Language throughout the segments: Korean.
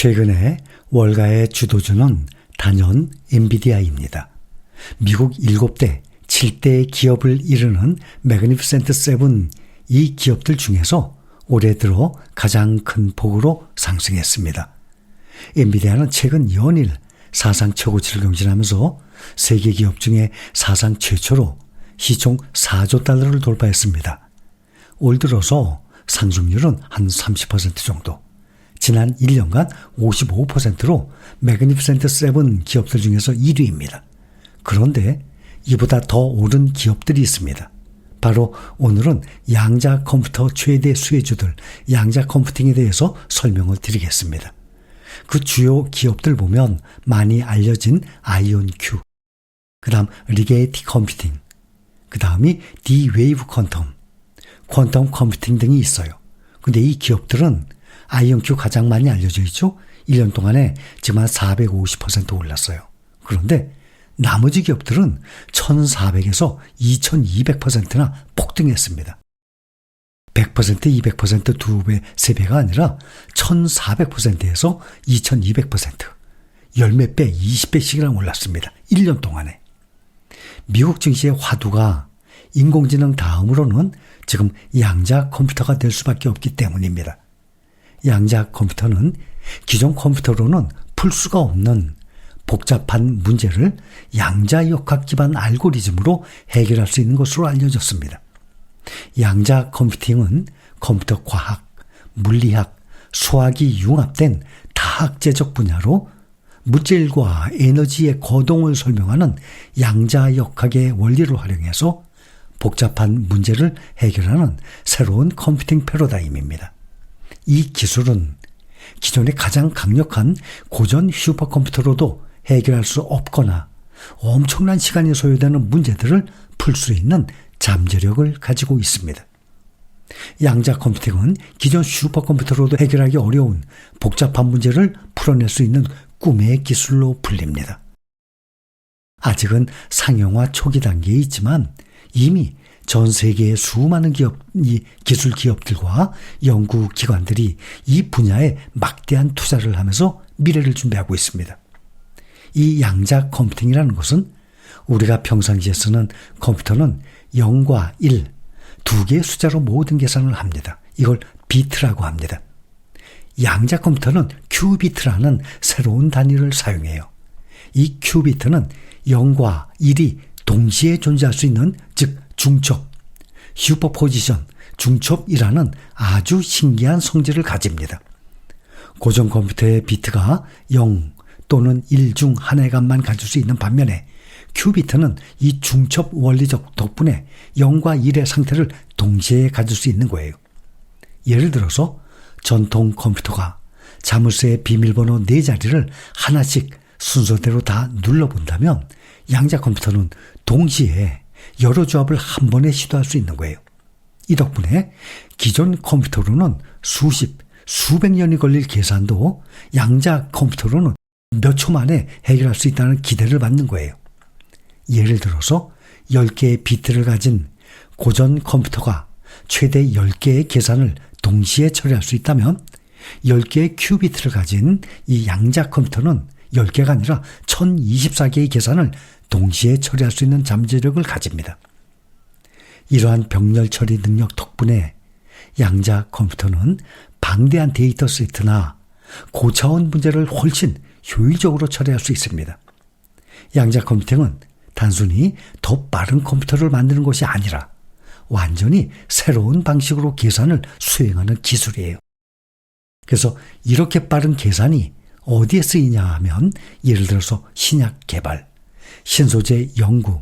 최근에 월가의 주도주는 단연 엔비디아입니다. 미국 7대, 7대 기업을 이르는 매그니피센트 세븐 이 기업들 중에서 올해 들어 가장 큰 폭으로 상승했습니다. 엔비디아는 최근 연일 사상 최고치를 경신하면서 세계 기업 중에 사상 최초로 시총 4조 달러를 돌파했습니다. 올 들어서 상승률은 한 30% 정도. 지난 1년간 55%로 매그니피센트 세븐 기업들 중에서 1위입니다. 그런데 이보다 더 오른 기업들이 있습니다. 바로 오늘은 양자 컴퓨터 최대 수혜주들 양자 컴퓨팅에 대해서 설명을 드리겠습니다. 그 주요 기업들 보면 많이 알려진 아이온큐, 그 다음 리게이티 컴퓨팅, 그 다음이 D-웨이브 퀀텀, 퀀텀 컴퓨팅 등이 있어요. 근데 이 기업들은 아이온큐 가장 많이 알려져 있죠? 1년 동안에 지금 한 450% 올랐어요. 그런데 나머지 기업들은 1400에서 2200%나 폭등했습니다. 100%, 200%, 2배, 3배가 아니라 1400%에서 2200%, 열몇 배, 20배씩이나 올랐습니다. 1년 동안에. 미국 증시의 화두가 인공지능 다음으로는 지금 양자 컴퓨터가 될 수밖에 없기 때문입니다. 양자 컴퓨터는 기존 컴퓨터로는 풀 수가 없는 복잡한 문제를 양자역학 기반 알고리즘으로 해결할 수 있는 것으로 알려졌습니다. 양자 컴퓨팅은 컴퓨터 과학, 물리학, 수학이 융합된 다학제적 분야로 물질과 에너지의 거동을 설명하는 양자역학의 원리를 활용해서 복잡한 문제를 해결하는 새로운 컴퓨팅 패러다임입니다. 이 기술은 기존의 가장 강력한 고전 슈퍼컴퓨터로도 해결할 수 없거나 엄청난 시간이 소요되는 문제들을 풀 수 있는 잠재력을 가지고 있습니다. 양자 컴퓨팅은 기존 슈퍼컴퓨터로도 해결하기 어려운 복잡한 문제를 풀어낼 수 있는 꿈의 기술로 불립니다. 아직은 상용화 초기 단계에 있지만 이미 전 세계의 수많은 기업, 기술 기업들과 연구 기관들이 이 분야에 막대한 투자를 하면서 미래를 준비하고 있습니다. 이 양자 컴퓨팅이라는 것은 우리가 평상시에 쓰는 컴퓨터는 0과 1, 두 개의 숫자로 모든 계산을 합니다. 이걸 비트라고 합니다. 양자 컴퓨터는 큐비트라는 새로운 단위를 사용해요. 이 큐비트는 0과 1이 동시에 존재할 수 있는 즉 중첩, 슈퍼포지션, 중첩이라는 아주 신기한 성질을 가집니다. 고전 컴퓨터의 비트가 0 또는 1 중 하나의 값만 가질 수 있는 반면에 큐비트는 이 중첩 원리적 덕분에 0과 1의 상태를 동시에 가질 수 있는 거예요. 예를 들어서 전통 컴퓨터가 자물쇠의 비밀번호 4자리를 하나씩 순서대로 다 눌러본다면 양자 컴퓨터는 동시에 여러 조합을 한 번에 시도할 수 있는 거예요. 이 덕분에 기존 컴퓨터로는 수십, 수백 년이 걸릴 계산도 양자 컴퓨터로는 몇 초 만에 해결할 수 있다는 기대를 받는 거예요. 예를 들어서 10개의 비트를 가진 고전 컴퓨터가 최대 10개의 계산을 동시에 처리할 수 있다면 10개의 큐비트를 가진 이 양자 컴퓨터는 10개가 아니라 1024개의 계산을 동시에 처리할 수 있는 잠재력을 가집니다. 이러한 병렬 처리 능력 덕분에 양자 컴퓨터는 방대한 데이터 세트나 고차원 문제를 훨씬 효율적으로 처리할 수 있습니다. 양자 컴퓨팅은 단순히 더 빠른 컴퓨터를 만드는 것이 아니라 완전히 새로운 방식으로 계산을 수행하는 기술이에요. 그래서 이렇게 빠른 계산이 어디에 쓰이냐 하면 예를 들어서 신약 개발, 신소재 연구,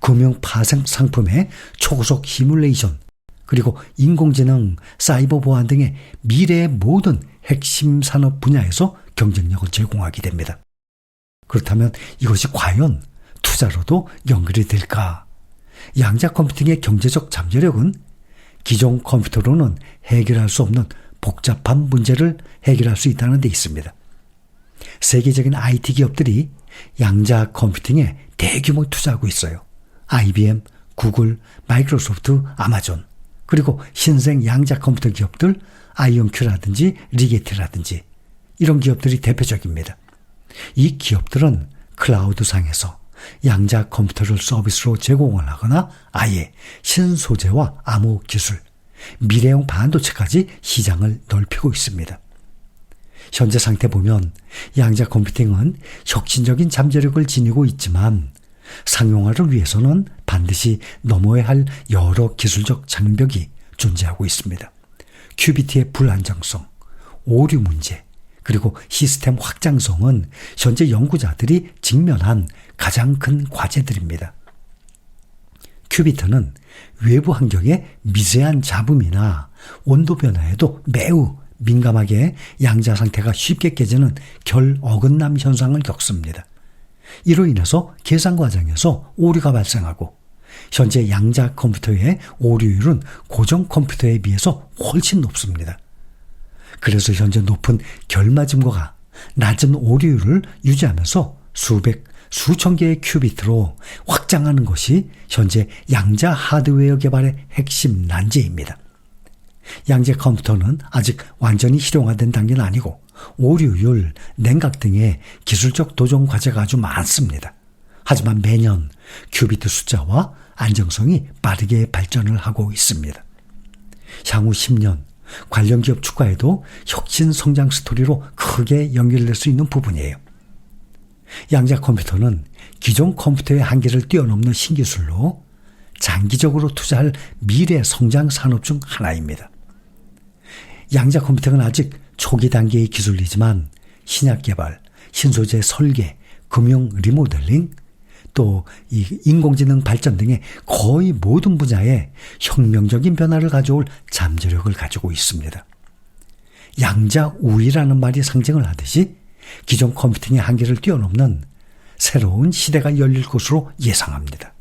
금융 파생 상품의 초고속 시뮬레이션, 그리고 인공지능, 사이버 보안 등의 미래의 모든 핵심 산업 분야에서 경쟁력을 제공하게 됩니다. 그렇다면 이것이 과연 투자로도 연결이 될까? 양자 컴퓨팅의 경제적 잠재력은 기존 컴퓨터로는 해결할 수 없는 복잡한 문제를 해결할 수 있다는 데 있습니다. 세계적인 IT 기업들이 양자 컴퓨팅에 대규모 투자하고 있어요. IBM, 구글, 마이크로소프트, 아마존, 그리고 신생 양자 컴퓨터 기업들 아이온큐라든지 리게트라든지 이런 기업들이 대표적입니다. 이 기업들은 클라우드 상에서 양자 컴퓨터를 서비스로 제공을 하거나 아예 신소재와 암호 기술, 미래형 반도체까지 시장을 넓히고 있습니다. 현재 상태 보면 양자 컴퓨팅은 혁신적인 잠재력을 지니고 있지만 상용화를 위해서는 반드시 넘어야 할 여러 기술적 장벽이 존재하고 있습니다. 큐비티의 불안정성, 오류 문제, 그리고 시스템 확장성은 현재 연구자들이 직면한 가장 큰 과제들입니다. 큐비트는 외부 환경의 미세한 잡음이나 온도 변화에도 매우 민감하게 양자 상태가 쉽게 깨지는 결 어긋남 현상을 겪습니다. 이로 인해서 계산 과정에서 오류가 발생하고 현재 양자 컴퓨터의 오류율은 고정 컴퓨터에 비해서 훨씬 높습니다. 그래서 현재 높은 결맞음과 낮은 오류율을 유지하면서 수백, 수천 개의 큐비트로 확장하는 것이 현재 양자 하드웨어 개발의 핵심 난제입니다. 양자 컴퓨터는 아직 완전히 실용화된 단계는 아니고 오류율, 냉각 등의 기술적 도전 과제가 아주 많습니다. 하지만 매년 큐비트 숫자와 안정성이 빠르게 발전을 하고 있습니다. 향후 10년 관련 기업 주가에도 혁신 성장 스토리로 크게 연결될 수 있는 부분이에요. 양자 컴퓨터는 기존 컴퓨터의 한계를 뛰어넘는 신기술로 장기적으로 투자할 미래 성장 산업 중 하나입니다. 양자 컴퓨터는 아직 초기 단계의 기술이지만 신약 개발, 신소재 설계, 금융 리모델링, 또 이 인공지능 발전 등의 거의 모든 분야에 혁명적인 변화를 가져올 잠재력을 가지고 있습니다. 양자 우위라는 말이 상징을 하듯이 기존 컴퓨팅의 한계를 뛰어넘는 새로운 시대가 열릴 것으로 예상합니다.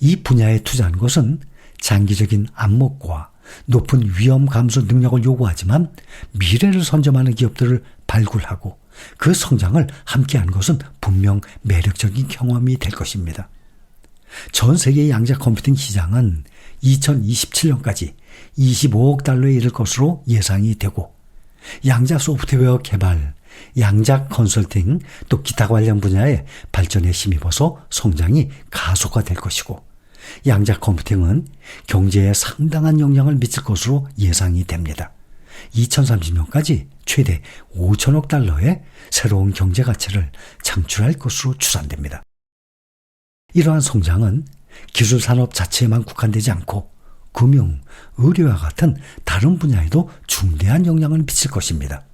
이 분야에 투자한 것은 장기적인 안목과 높은 위험 감소 능력을 요구하지만 미래를 선점하는 기업들을 발굴하고 그 성장을 함께한 것은 분명 매력적인 경험이 될 것입니다. 전 세계 양자 컴퓨팅 시장은 2027년까지 25억 달러에 이를 것으로 예상이 되고 양자 소프트웨어 개발, 양자 컨설팅 또 기타 관련 분야의 발전에 힘입어서 성장이 가속화될 것이고 양자 컴퓨팅은 경제에 상당한 영향을 미칠 것으로 예상이 됩니다. 2030년까지 최대 5천억 달러의 새로운 경제 가치를 창출할 것으로 추산됩니다. 이러한 성장은 기술 산업 자체에만 국한되지 않고 금융, 의료와 같은 다른 분야에도 중대한 영향을 미칠 것입니다.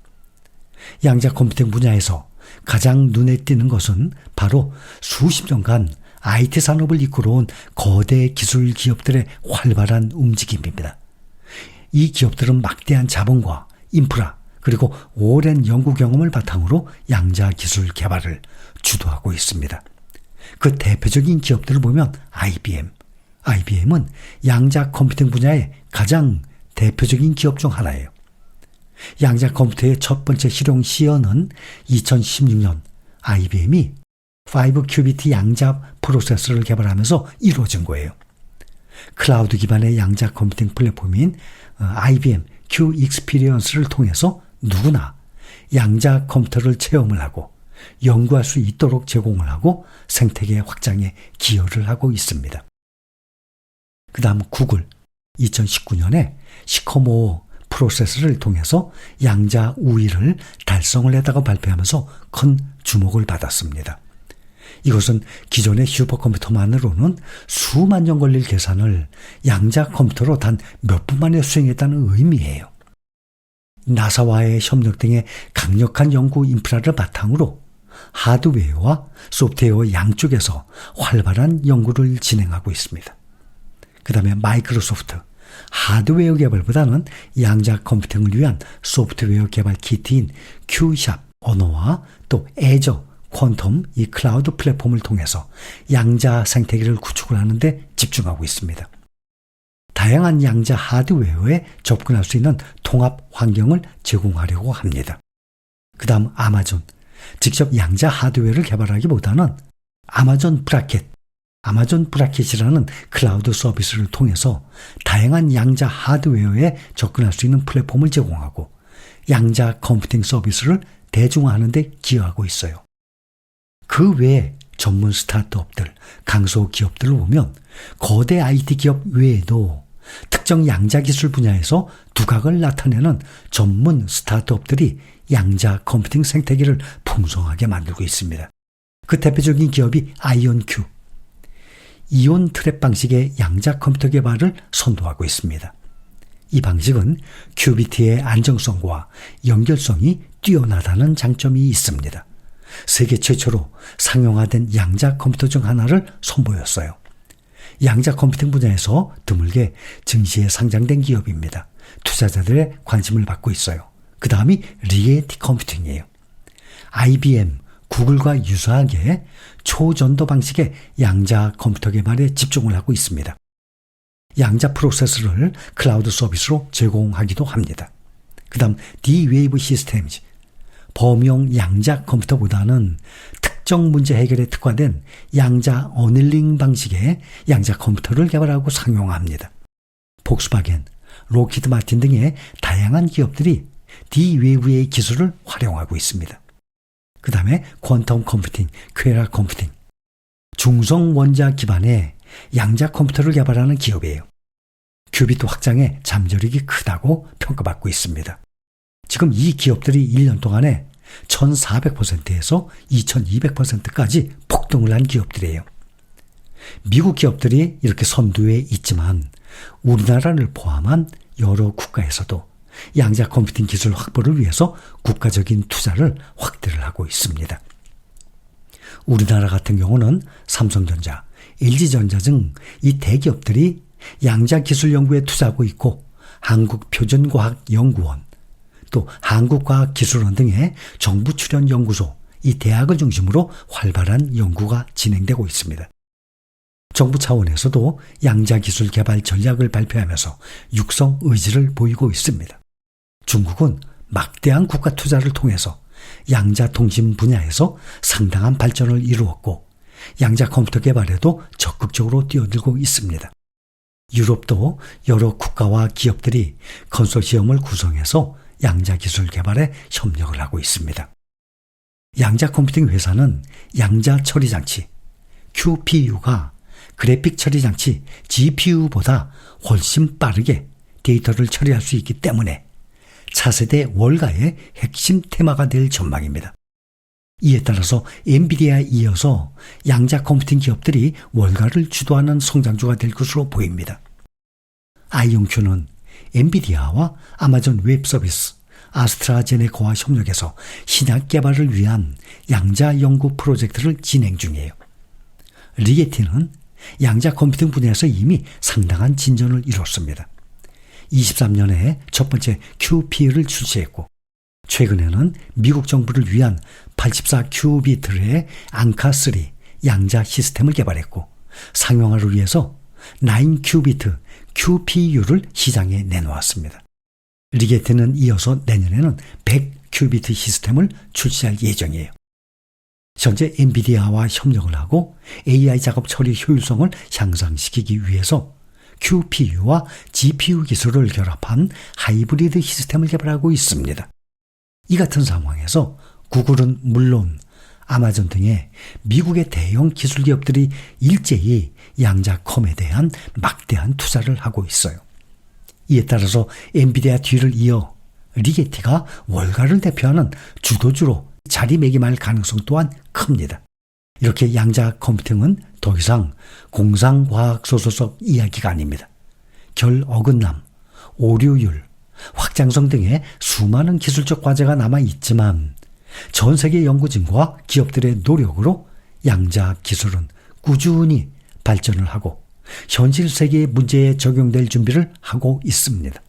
양자 컴퓨팅 분야에서 가장 눈에 띄는 것은 바로 수십 년간 IT 산업을 이끌어온 거대 기술 기업들의 활발한 움직임입니다. 이 기업들은 막대한 자본과 인프라 그리고 오랜 연구 경험을 바탕으로 양자 기술 개발을 주도하고 있습니다. 그 대표적인 기업들을 보면 IBM, IBM은 양자 컴퓨팅 분야의 가장 대표적인 기업 중 하나예요. 양자 컴퓨터의 첫 번째 실용 시연은 2016년 IBM이 5큐비트 양자 프로세서를 개발하면서 이루어진 거예요. 클라우드 기반의 양자 컴퓨팅 플랫폼인 IBM 어, Q 익스피리언스를 통해서 누구나 양자 컴퓨터를 체험을 하고 연구할 수 있도록 제공을 하고 생태계 확장에 기여를 하고 있습니다. 그 다음 구글 2019년에 시커모 프로세스를 통해서 양자 우위를 달성을 했다고 발표하면서 큰 주목을 받았습니다. 이것은 기존의 슈퍼컴퓨터만으로는 수만 년 걸릴 계산을 양자 컴퓨터로 단 몇 분 만에 수행했다는 의미예요. 나사와의 협력 등의 강력한 연구 인프라를 바탕으로 하드웨어와 소프트웨어 양쪽에서 활발한 연구를 진행하고 있습니다. 그 다음에 마이크로소프트, 하드웨어 개발보다는 양자 컴퓨팅을 위한 소프트웨어 개발 키트인 큐샵 언어와 또 애저 퀀텀 이 클라우드 플랫폼을 통해서 양자 생태계를 구축을 하는데 집중하고 있습니다. 다양한 양자 하드웨어에 접근할 수 있는 통합 환경을 제공하려고 합니다. 그 다음 아마존. 직접 양자 하드웨어를 개발하기보다는 아마존 브라켓, 아마존 브라켓이라는 클라우드 서비스를 통해서 다양한 양자 하드웨어에 접근할 수 있는 플랫폼을 제공하고 양자 컴퓨팅 서비스를 대중화하는 데 기여하고 있어요. 그 외에 전문 스타트업들, 강소 기업들을 보면 거대 IT 기업 외에도 특정 양자 기술 분야에서 두각을 나타내는 전문 스타트업들이 양자 컴퓨팅 생태계를 풍성하게 만들고 있습니다. 그 대표적인 기업이 아이온큐. 이온 트랩 방식의 양자 컴퓨터 개발을 선도하고 있습니다. 이 방식은 큐비트의 안정성과 연결성이 뛰어나다는 장점이 있습니다. 세계 최초로 상용화된 양자 컴퓨터 중 하나를 선보였어요. 양자 컴퓨팅 분야에서 드물게 증시에 상장된 기업입니다. 투자자들의 관심을 받고 있어요. 그 다음이 리에티 컴퓨팅이에요. IBM, 구글과 유사하게 초전도 방식의 양자 컴퓨터 개발에 집중을 하고 있습니다. 양자 프로세스를 클라우드 서비스로 제공하기도 합니다. 그 다음 D-Wave 시스템즈. 범용 양자 컴퓨터보다는 특정 문제 해결에 특화된 양자 어닐링 방식의 양자 컴퓨터를 개발하고 상용합니다. 폭스바겐, 로키드 마틴 등의 다양한 기업들이 D-Wave의 기술을 활용하고 있습니다. 그 다음에 퀀텀 컴퓨팅, 퀘라 컴퓨팅. 중성 원자 기반의 양자 컴퓨터를 개발하는 기업이에요. 큐비트 확장에 잠재력이 크다고 평가받고 있습니다. 지금 이 기업들이 1년 동안에 1400%에서 2200%까지 폭등을 한 기업들이에요. 미국 기업들이 이렇게 선두에 있지만 우리나라를 포함한 여러 국가에서도 양자 컴퓨팅 기술 확보를 위해서 국가적인 투자를 확대를 하고 있습니다. 우리나라 같은 경우는 삼성전자, LG전자 등 이 대기업들이 양자 기술 연구에 투자하고 있고 한국표준과학연구원, 또 한국과학기술원 등의 정부 출연 연구소, 이 대학을 중심으로 활발한 연구가 진행되고 있습니다. 정부 차원에서도 양자 기술 개발 전략을 발표하면서 육성 의지를 보이고 있습니다. 중국은 막대한 국가 투자를 통해서 양자 통신 분야에서 상당한 발전을 이루었고 양자 컴퓨터 개발에도 적극적으로 뛰어들고 있습니다. 유럽도 여러 국가와 기업들이 컨소시엄을 구성해서 양자 기술 개발에 협력을 하고 있습니다. 양자 컴퓨팅 회사는 양자 처리 장치 QPU가 그래픽 처리 장치 GPU보다 훨씬 빠르게 데이터를 처리할 수 있기 때문에 차세대 월가의 핵심 테마가 될 전망입니다. 이에 따라서 엔비디아에 이어서 양자 컴퓨팅 기업들이 월가를 주도하는 성장주가 될 것으로 보입니다. 아이온큐는 엔비디아와 아마존 웹 서비스, 아스트라제네카와 협력해서 신약 개발을 위한 양자 연구 프로젝트를 진행 중이에요. 리게티는 양자 컴퓨팅 분야에서 이미 상당한 진전을 이뤘습니다. 23년에 첫 번째 QP를 출시했고 최근에는 미국 정부를 위한 84큐비트의 앙카3 양자 시스템을 개발했고 상용화를 위해서 9큐비트 QPU를 시장에 내놓았습니다. 리게트는 이어서 내년에는 100큐비트 시스템을 출시할 예정이에요. 현재 엔비디아와 협력을 하고 AI 작업 처리 효율성을 향상시키기 위해서 QPU와 GPU 기술을 결합한 하이브리드 시스템을 개발하고 있습니다. 이 같은 상황에서 구글은 물론 아마존 등의 미국의 대형 기술 기업들이 일제히 양자컴에 대한 막대한 투자를 하고 있어요. 이에 따라서 엔비디아 뒤를 이어 리게티가 월가를 대표하는 주도주로 자리매김할 가능성 또한 큽니다. 이렇게 양자 컴퓨팅은 더 이상 공상과학 소소석 이야기가 아닙니다. 결 어긋남, 오류율, 확장성 등의 수많은 기술적 과제가 남아 있지만 전 세계 연구진과 기업들의 노력으로 양자 기술은 꾸준히 발전을 하고 현실 세계의 문제에 적용될 준비를 하고 있습니다.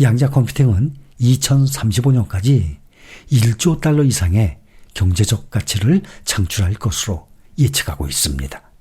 양자 컴퓨팅은 2035년까지 1조 달러 이상의 경제적 가치를 창출할 것으로 예측하고 있습니다.